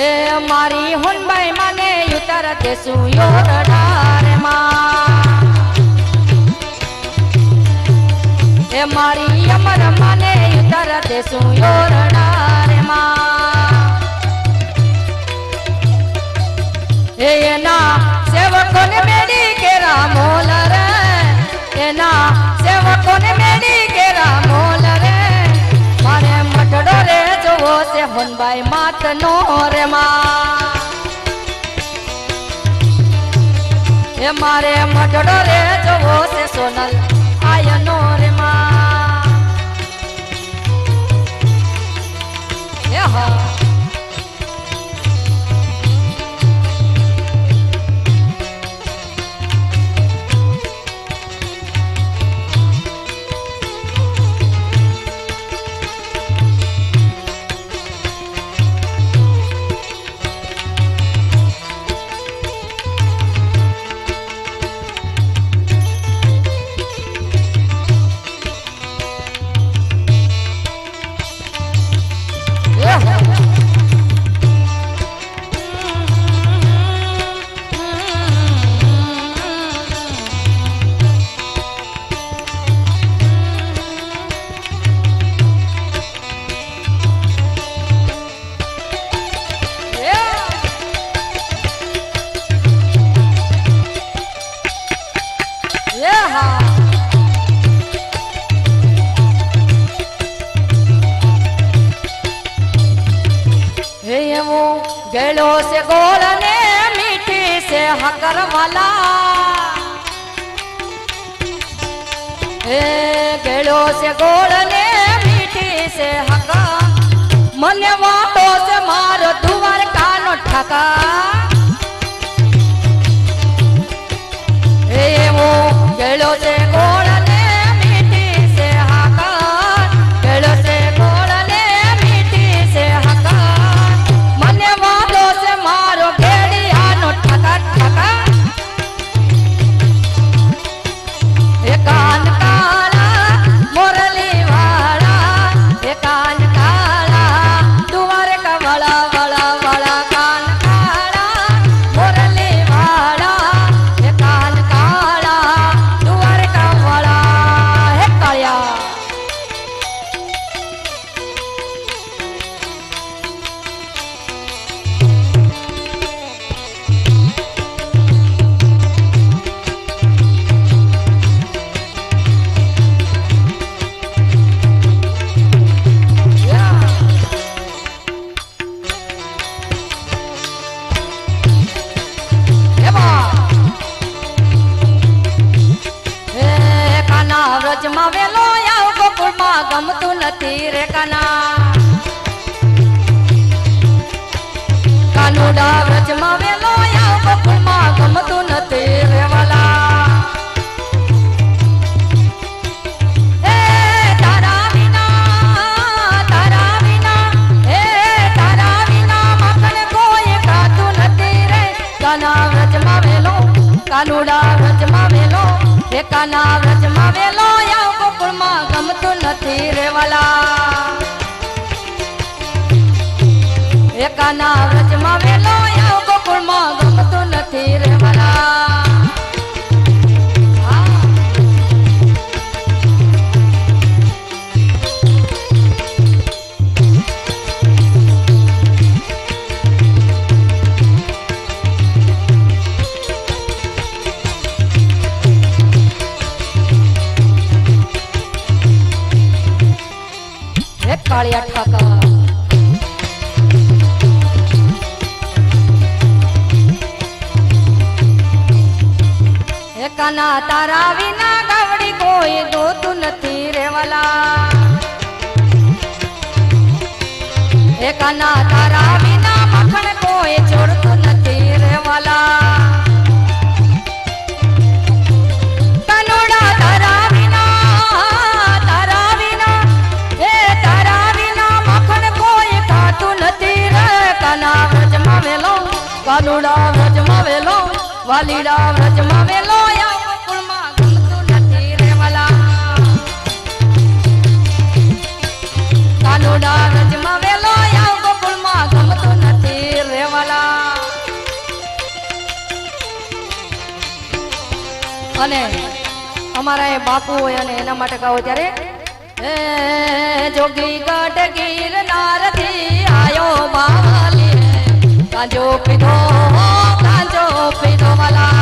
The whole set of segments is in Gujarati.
એ મારી હુનબાઈ મને ઉતર દેશું યોરડારમાં. એ મારી અમર મને ઉતર દેશું યોરડારમાં. હોનબાઈ માત નો રે માં. એ મારે મટડો રે જવો છે સોનલ. આયનો રે હે ગેલો છે ગોળ ને મીઠી છે હકર વાલા હે ગેલો છે ગોળ ને મીઠી છે હકર. મને વાતો છે મારો દુવાર કાનો ઠકા ગમતું નથી રે કાના. કાનુડા વ્રજમાં વેલો ગોકુળમાં ગમતું નથી રે વાલા. હે તારા વિના તારા વિના, હે તારા વિના માખણ કોઈ ખાતું નથી રે. કાના વ્રજમાં વેલો, કાનુડા વ્રજમાં વેલો કાના વ્રજમાં વેલો નથી રે વાલા હે કાના વ્રજમાં કાળિયા ઠાકા કાના તારા વિના ગાવડી કોઈ દોતું નથી રેવાલા કાના તારા વિના મખણ કોઈ છોડતું વાલુડા વ્રજમાં વેલો, વાલીડા વ્રજમાં વેલો અને અમારા એ બાપુ હોય અને એના માટે કહો ત્યારે જોગી ગઢ ગીરનારથી આયો બાલ કાંજો પીધો ગાંજો પીધો વાલા.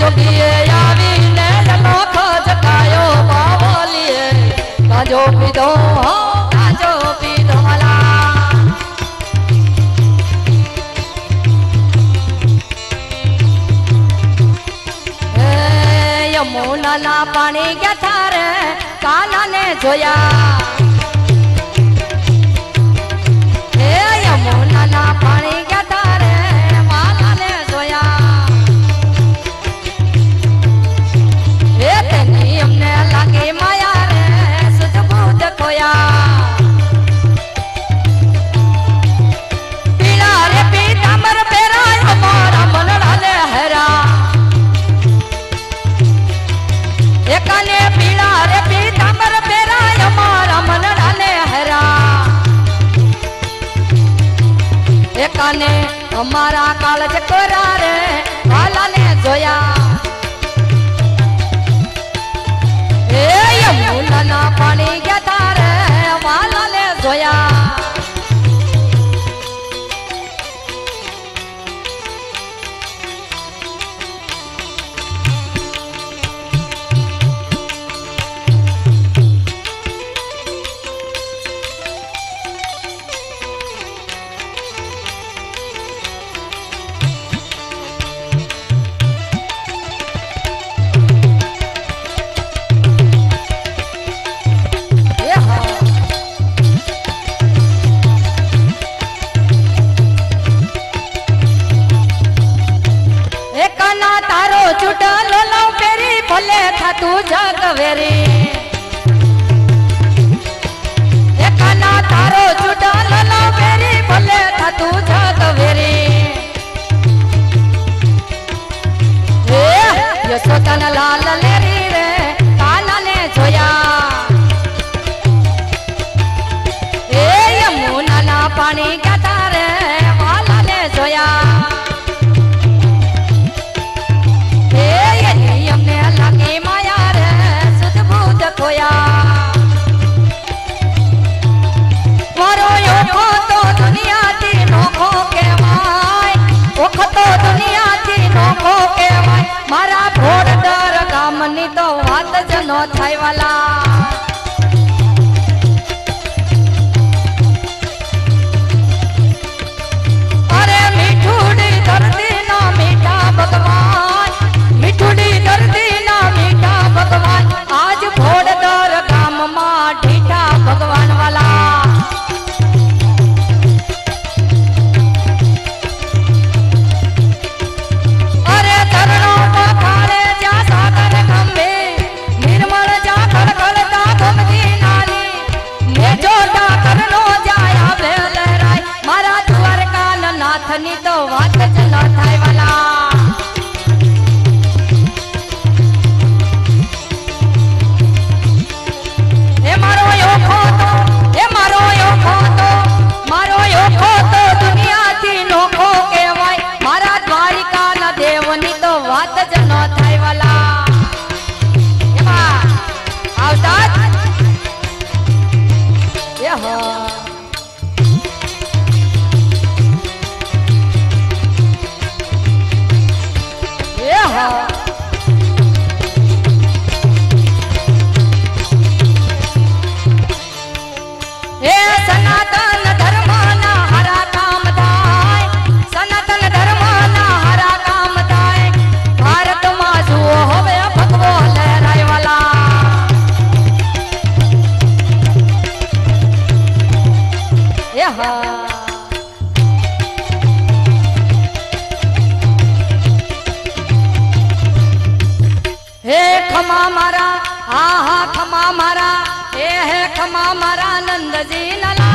જોગી કાંજો પીધો હો પીધો વાલા હે પાણી ગયા થારે કાનાને જોયા. અમારા કાળજ કોરા રે વાલાને જોયા. એ યમુના પાણી ગયા જગ વેરી. એકાના તારો જુડા લલા પેરી ભલે થતું જગ તો વાત જ ન થાય વાલા. અરે મીઠુડી દર્દી ના મીઠા ભગવાન, મીઠુડી દર્દી ના મીઠા ભગવાન. નાથની તો વાત જ ન થાય વાલા. એ મારો યોખો તો એ મારો યોખો તો મારો યોખો તો દુનિયાથી નોખો કહેવાય હા હે ખમા મારા હા હા ખમા મારા હે હે ખમા મારા નંદજી ના